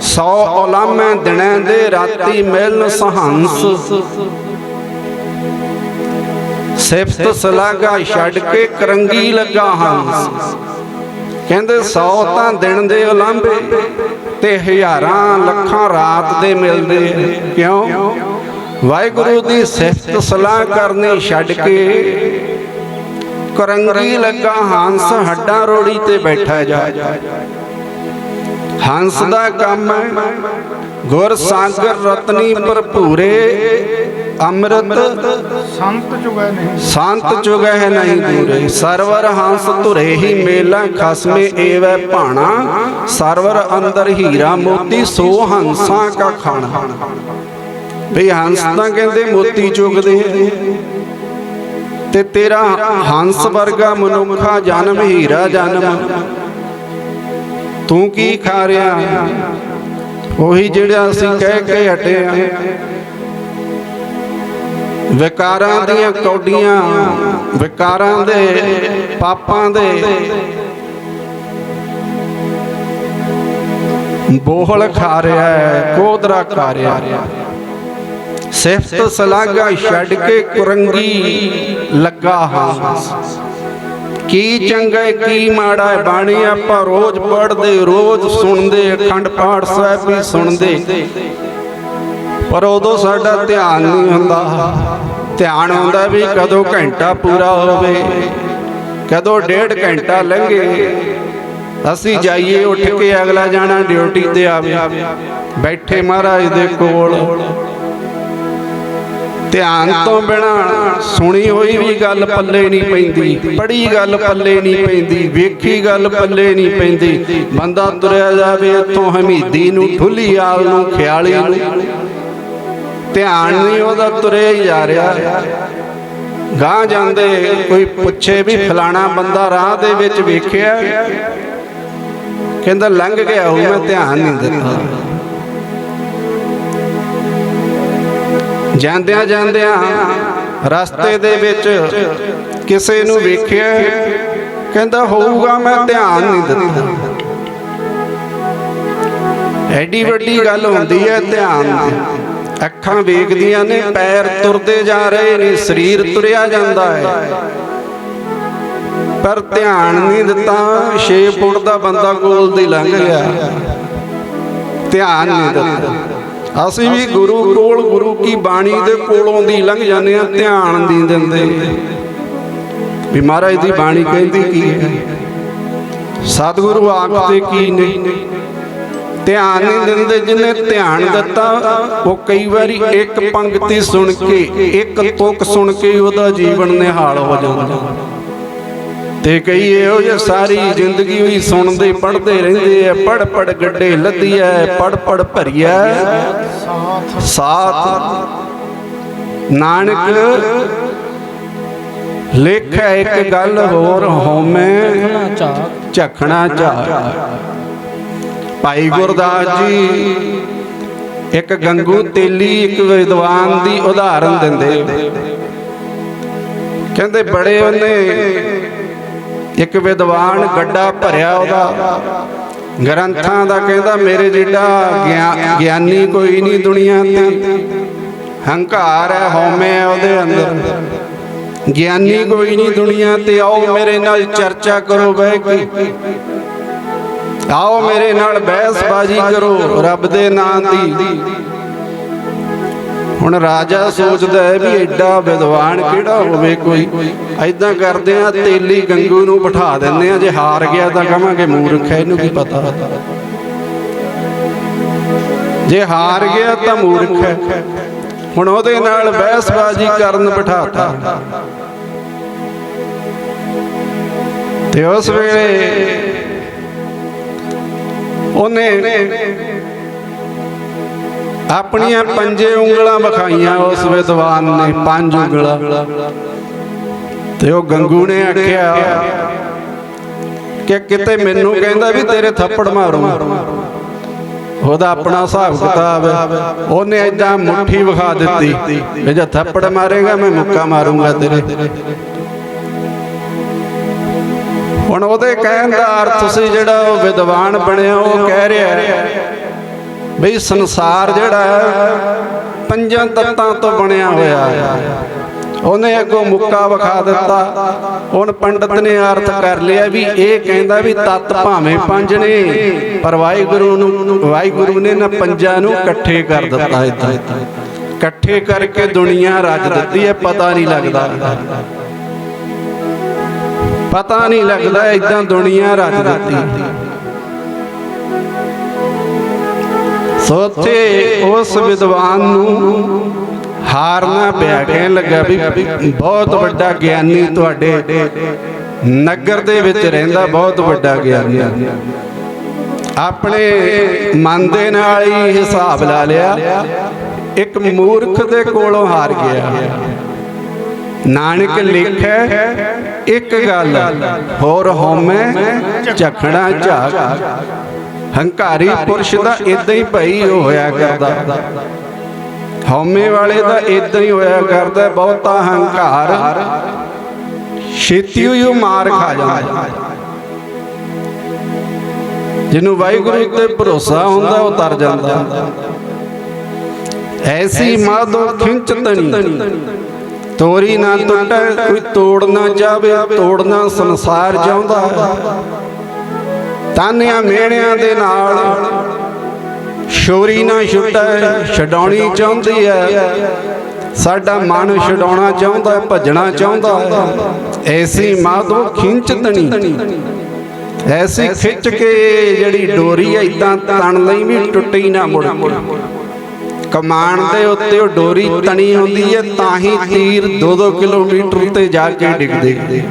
ਸੌ ਉਲਾਮੇ ਦਿਨਾਂ ਦੇ ਰਾਤੀ ਮਿਲਨ ਸਹੰਸ। ਸਿਫਤ ਸਲਾਗਾ ਛੱਡ ਕੇ ਕਰੰਗੀ ਲੱਗਾ ਹੰਸ। ਕਹਿੰਦੇ 100 ਤਾਂ ਦਿਨ ਦੇ ਉਲਾਂਭੇ ਤੇ ਹਜ਼ਾਰਾਂ ਲੱਖਾਂ ਰਾਤ ਦੇ ਮਿਲਦੇ। ਕਿਉਂ? ਵਾਹਿਗੁਰੂ ਦੀ ਸਿਫਤ ਸਲਾਹ ਕਰਨੀ ਛੱਡ ਕੇ ਕਰੰਗੀ ਲੱਗਾ ਹੰਸ ਹੱਡਾਂ ਰੋੜੀ ਤੇ ਬੈਠਾ ਜਾ। ਹੰਸ ਦਾ ਕੰਮ ਹੈ ਗੁਰ ਸਾਗਰ ਰਤਨੀ ਭਰਪੂਰੇ ਅੰਮ੍ਰਿਤ ਸੰਤ ਚੁਗੈ ਨਹੀਂ। ਸੰਤ ਚੁਗਹਿ ਨਹੀਂ ਦੂਰੇ ਸਰਵਰ ਹੰਸ ਧੁਰੇ ਹੀ ਮੇਲਾ ਖਸਮੇ ਏਵੈ ਭਾਣਾ। ਸਰਵਰ ਅੰਦਰ ਹੀਰਾ ਮੋਤੀ ਸੋ ਹੰਸਾਂ ਕਾ ਖਾਣਾ। ਵੀ ਹੰਸ ਤਾਂ ਕਹਿੰਦੇ ਮੋਤੀ ਚੁਗਦੇ ਤੇ ਤੇਰਾ ਹੰਸ ਵਰਗਾ ਮਨੁੱਖਾ ਜਨਮ ਹੀਰਾ ਜਨਮ। ਤੂੰ ਕੀ ਖਾ ਰਿਹਾ? ਉਹੀ ਜਿਹੜਾ ਅਸੀਂ ਕਹਿ ਕੇ ਹਟੇ ਆ। ਵਿਕਾਰਾਂ ਦੀਆਂ ਕੌਡੀਆਂ, ਵਿਕਾਰਾਂ ਦੇ ਪਾਪਾਂ ਦੇ। ਬੋਹਲ ਖਾ ਰਿਹਾ ਹੈ, ਕੋਦਰਾ ਖਾ ਰਿਹਾ ਹੈ। ਸਿਫਤ ਸਲਾਗਾ ਛੱਡ ਕੇ ਕੁਰੰਗੀ ਲੱਗਾ ਹਾਂ। ਕੀ ਚੰਗਾ ਕੀ ਮਾੜਾ ਹੈ? ਬਾਣੀ ਆਪਾਂ ਰੋਜ਼ ਪੜ੍ਹਦੇ, ਰੋਜ਼ ਸੁਣਦੇ, ਅਖੰਡ ਪਾਠ ਸਾਹਿਬ ਵੀ ਸੁਣਦੇ। ਪਰ ਉਦੋਂ ਸਾਡਾ ਧਿਆਨ ਨਹੀਂ ਹੁੰਦਾ। ਧਿਆਨ ਹੁੰਦਾ ਵੀ ਕਦੋਂ ਘੰਟਾ ਪੂਰਾ ਹੋਵੇ, ਕਦੋਂ ਡੇਢ ਘੰਟਾ ਲੰਘੇ। ਅਸੀਂ ਜਾਈਏ, ਉੱਠ ਕੇ ਅਗਲਾ ਜਾਣਾ ਡਿਊਟੀ ਤੇ ਆਵੇ। ਬੈਠੇ ਮਹਾਰਾਜ ਦੇ ਕੋਲ। ਧਿਆਨ ਤੋਂ ਬਿਨਾ ਸੁਣੀ ਹੋਈ ਵੀ ਗੱਲ ਪੱਲੇ ਨਹੀਂ ਪੈਂਦੀ ਪੜੀ ਗੱਲ ਪੱਲੇ ਨਹੀਂ ਪੈਂਦੀ, ਵੇਖੀ ਗੱਲ ਪੱਲੇ ਨਹੀਂ ਪੈਂਦੀ। ਬੰਦਾ ਤੁਰਿਆ ਜਾਵੇ ਇੱਥੋਂ ਹਮੀਦੀ ਨੂੰ ਠੁੱਲੀ ਆਲ ਨੂੰ, ਖਿਆਲੀ ਨੂੰ। ਧਿਆਨ ਨਹੀਂ ਉਹਦਾ ਤੁਰਿਆ ਹੀ ਜਾ ਰਿਹਾ। ਗਾਂ ਜਾਂਦੇ ਕੋਈ ਪੁੱਛੇ ਵੀ ਫਲਾਣਾ ਬੰਦਾ ਰਾਹ ਦੇ ਵਿੱਚ ਵੇਖਿਆ, ਕਹਿੰਦਾ ਲੰਘ ਗਿਆ ਉਹ, ਮੈਂ ਧਿਆਨ ਨਹੀਂ ਦਿੱਤਾ। ਜਾਂਦਿਆਂ ਜਾਂਦਿਆਂ ਰਸਤੇ ਦੇ ਵਿੱਚ ਕਿਸੇ ਨੂੰ ਵੇਖਿਆ, ਕਹਿੰਦਾ, ਹੋਊਗਾ, ਮੈਂ ਧਿਆਨ ਨਹੀਂ ਦਿੱਤਾ। ਐਡੀ ਵੱਡੀ ਗੱਲ ਹੁੰਦੀ ਹੈ ਧਿਆਨ ਦੀ। ਅੱਖਾਂ ਵੇਖਦੀਆਂ ਨੇ, ਪੈਰ ਤੁਰਦੇ ਜਾ ਰਹੇ ਨੇ, ਸਰੀਰ ਤੁਰਿਆ ਜਾਂਦਾ ਹੈ। ਪਰ ਧਿਆਨ ਨਹੀਂ ਦਿੱਤਾ 6 ਫੁੱਟ ਦਾ ਬੰਦਾ ਕੋਲ ਦੀ ਲੰਘ ਗਿਆ। ਧਿਆਨ ਨਹੀਂ ਦਿੱਤਾ। ਅਸੀਂ ਵੀ ਗੁਰੂ ਕੋਲ ਗੁਰੂ ਕੀ ਬਾਣੀ ਦੇ ਕੋਲੋਂ ਦੀ ਲੰਘ ਜਾਂਦੇ ਆ ਧਿਆਨ ਨਹੀਂ ਦਿੰਦੇ। ਵੀ ਮਹਾਰਾਜ ਦੀ ਬਾਣੀ ਕਹਿੰਦੀ ਕੀ ਹੈ? ਸਤਿਗੁਰੂ ਆਖਦੇ ਕੀ ਨਹੀਂ ਧਿਆਨ ਨਹੀਂ ਦਿੰਦੇ ਜਿਹਨੇ ਧਿਆਨ ਦਿੱਤਾ, ਉਹ ਕਈ ਵਾਰੀ ਇੱਕ ਪੰਕਤੀ ਸੁਣ ਕੇ, ਇੱਕ ਤੁਕ ਸੁਣ ਕੇ ਉਹਦਾ ਜੀਵਨ ਨਿਹਾਲ ਹੋ ਜਾਂਦਾ। ਤੇ ਕਈ ਇਹੋ ਜਿਹੇ ਸਾਰੀ ਜ਼ਿੰਦਗੀ ਵੀ ਸੁਣਦੇ, ਪੜ੍ਹਦੇ ਰਹਿੰਦੇ ਆ ਪੜ ਪੜ ਗੱਡੇ ਲੱਦੀਐ ਪੜ ਪੜ ਭਰੀਐ। ਸਾਥ ਨਾਨਕ ਲੇਖਾ ਇੱਕ ਗੱਲ ਹੋਰ ਹੋਮੈ, ਝਖਣਾ ਝਾਕ ਭਾਈ ਗੁਰਦਾਸ ਜੀ ਇੱਕ ਗੰਗੂ ਤੇਲੀ, ਇੱਕ ਵਿਦਵਾਨ ਦੀ ਉਦਾਹਰਨ ਦਿੰਦੇ। ਕਹਿੰਦੇ ਬੜੇ ਉਹਨੇ ਇੱਕ ਵਿਦਵਾਨ ਗੱਡਾ ਭਰਿਆ ਉਹਦਾ। ਗ੍ਰੰਥਾਂ ਦਾ ਕਹਿੰਦਾ, ਮੇਰੇ ਜਿਹੜਾ ਗਿਆਨੀ ਕੋਈ ਨਹੀਂ ਦੁਨੀਆ ਤੇ। ਹੰਕਾਰ ਹੈ, ਹਉਮੈ ਹੈ ਉਹਦੇ ਅੰਦਰ। ਗਿਆਨੀ ਕੋਈ ਨਹੀਂ ਦੁਨੀਆ ਤੇ। ਆਓ ਮੇਰੇ ਨਾਲ ਚਰਚਾ ਕਰੋ, ਬਹਿ ਕੇ। ਆਓ ਮੇਰੇ ਨਾਲ ਬਹਿਸਬਾਜ਼ੀ ਕਰੋ, ਰੱਬ ਦੇ ਨਾਂ ਦੀ ਹੁਣ ਰਾਜਾ ਸੋਚਦਾ ਹੈ ਵੀ ਐਡਾ ਵਿਦਵਾਨ ਕਿਹੜਾ ਹੋਵੇ ਕੋਈ। ਐਦਾਂ ਕਰਦੇ ਆ, ਤੇਲੀ ਗੰਗੂ ਨੂੰ ਬਿਠਾ ਦਿੰਦੇ ਆ, ਜੇ ਹਾਰ ਗਿਆ ਤਾਂ ਕਹਾਂਗੇ ਮੂਰਖ ਹੈ, ਇਹਨੂੰ ਕੀ ਪਤਾ। ਜੇ ਹਾਰ ਗਿਆ ਤਾਂ ਮੂਰਖ ਹੈ। ਹੁਣ ਉਹਦੇ ਨਾਲ ਬਹਿਸਬਾਜ਼ੀ ਕਰਨ ਬਿਠਾਤਾ। ਤੇ ਉਸ ਵੇਲੇ ਉਹਨੇ ਆਪਣੀਆਂ ਪੰਜੇ ਉਂਗਲਾਂ ਵਿਖਾਈਆਂ, ਉਸ ਵਿਦਵਾਨ ਨੇ ਪੰਜ ਉਂਗਲਾਂ। ਤੇ ਉਹ ਗੰਗੂ ਨੇ ਆਖਿਆ, ਕਿ ਕਿਤੇ ਮੈਨੂੰ ਕਹਿੰਦਾ ਵੀ ਤੇਰੇ ਥੱਪੜ ਮਾਰੂ। ਉਹਦਾ ਆਪਣਾ ਹਿਸਾਬ ਕਿਤਾਬ ਹੈ ਉਹਨੇ ਐਦਾਂ ਮੁੱਠੀ ਵਿਖਾ ਦਿੱਤੀ ਵੀ ਜੇ ਥੱਪੜ ਮਾਰੇਗਾ, ਮੈਂ ਮੁੱਕਾ ਮਾਰੂੰਗਾ ਤੇਰੇ। ਹੁਣ ਉਹਦੇ ਕਹਿਣ ਦਾ ਅਰਥ ਸੀ ਜਿਹੜਾ ਉਹ ਵਿਦਵਾਨ ਬਣਿਆ, ਉਹ ਕਹਿ ਰਿਹਾ ਹੈ ਬਈ ਸੰਸਾਰ ਜਿਹੜਾ ਹੈ, ਪੰਜਾਂ ਤੱਤਾਂ ਤੋਂ ਬਣਿਆ ਹੋਇਆ ਹੈ। ਉਹਨੇ ਅੱਗੋਂ ਮੁੱਕਾ ਵਿਖਾ ਦਿੱਤਾ। ਹੁਣ ਪੰਡਤ ਨੇ ਅਰਥ ਕਰ ਲਿਆ ਵੀ ਇਹ ਕਹਿੰਦਾ ਵੀ ਤੱਤ ਭਾਵੇਂ ਪੰਜ ਨੇ, ਪਰ ਵਾਹਿਗੁਰੂ ਨੂੰ, ਵਾਹਿਗੁਰੂ ਨੇ ਨਾ ਪੰਜਾਂ ਨੂੰ ਇਕੱਠੇ ਕਰ ਦਿੱਤਾ ਇਦਾਂ ਇਕੱਠੇ ਕਰਕੇ ਦੁਨੀਆ ਰਜ ਦਿੱਤੀ ਹੈ, ਪਤਾ ਨਹੀਂ ਲੱਗਦਾ। ਪਤਾ ਨਹੀਂ ਲੱਗਦਾ ਇਦਾਂ ਦੁਨੀਆ ਰਜ ਦਿੱਤੀ। ਸੋ ਉੱਥੇ ਉਸ ਵਿਦਵਾਨ ਨੂੰ ਹਾਰਨਾ ਪਿਆ ਕਹਿਣ ਲੱਗਾ ਵੀ ਬਹੁਤ ਵੱਡਾ ਗਿਆਨੀ ਤੁਹਾਡੇ ਨਗਰ ਦੇ ਵਿੱਚ ਰਹਿੰਦਾ, ਬਹੁਤ ਵੱਡਾ ਗਿਆਨੀ। ਆਪਣੇ ਮਨ ਦੇ ਨਾਲ ਹੀ ਹਿਸਾਬ ਲਾ ਲਿਆ, ਇੱਕ ਮੂਰਖ ਦੇ ਕੋਲੋਂ ਹਾਰ ਗਿਆ। ਨਾਨਕ ਲਿਖੈ, ਇੱਕ ਗੱਲ, ਹੋਰ ਹੋਮੈ ਝਖਣਾ ਝਾਗ ਹੰਕਾਰੀ ਪੁਰਸ਼ ਦਾ ਇਦਾਂ ਹੀ ਭਈ ਹੋਇਆ ਕਰਦਾ। ਹਉਮੈ ਵਾਲੇ ਦਾ ਇਦਾਂ ਹੀ ਹੋਇਆ ਕਰਦਾ ਬਹੁਤਾ ਹੰਕਾਰ। ਛੇਤੀ ਹੀ ਮਾਰ ਖਾ ਜਾਂਦਾ। ਜਿਹਨੂੰ ਵਾਹਿਗੁਰੂ ਤੇ ਭਰੋਸਾ ਹੁੰਦਾ ਉਹ ਤਰ ਜਾਂਦਾ। ਐਸੀ ਮਾਧੋ ਖਿੰਚ ਤਣੀ ਤੋਰੀ ਨਾ ਟੁੱਟੈ ਕੋਈ ਤੋੜ ਨਾ ਜਾਵੇ ਤੋੜਨਾ ਸੰਸਾਰ ਹੈ ਤਾਨਿਆਂ ਮੇਣਿਆਂ ਦੇ ਨਾਲ। ਸ਼ੋਰੀ ਨਾ ਛੁੱਟੈ, ਛਡਾਉਣੀ ਚਾਹੁੰਦੀ ਹੈ ਸਾਡਾ ਮਨ ਛਡਾਉਣਾ ਚਾਹੁੰਦਾ ਭੱਜਣਾ ਚਾਹੁੰਦਾ ਹੈ ਐਸੀ ਮਾਧੋ ਖਿੰਚਤਣੀ। ਐਸੀ ਖਿੱਚ ਕੇ ਜਿਹੜੀ ਡੋਰੀ ਹੈ ਇਦਾਂ ਤਣ ਲਈ ਵੀ ਟੁੱਟੀ ਨਾ ਮੁੜ। ਕੇ ਕਮਾਨ ਦੇ ਉੱਤੇ ਉਹ ਡੋਰੀ ਤਣੀ ਹੁੰਦੀ ਹੈ ਤਾਂ ਹੀ ਤੀਰ 2-2 ਕਿਲੋਮੀਟਰ ਤੇ ਜਾ ਕੇ ਡਿੱਗਦੇ।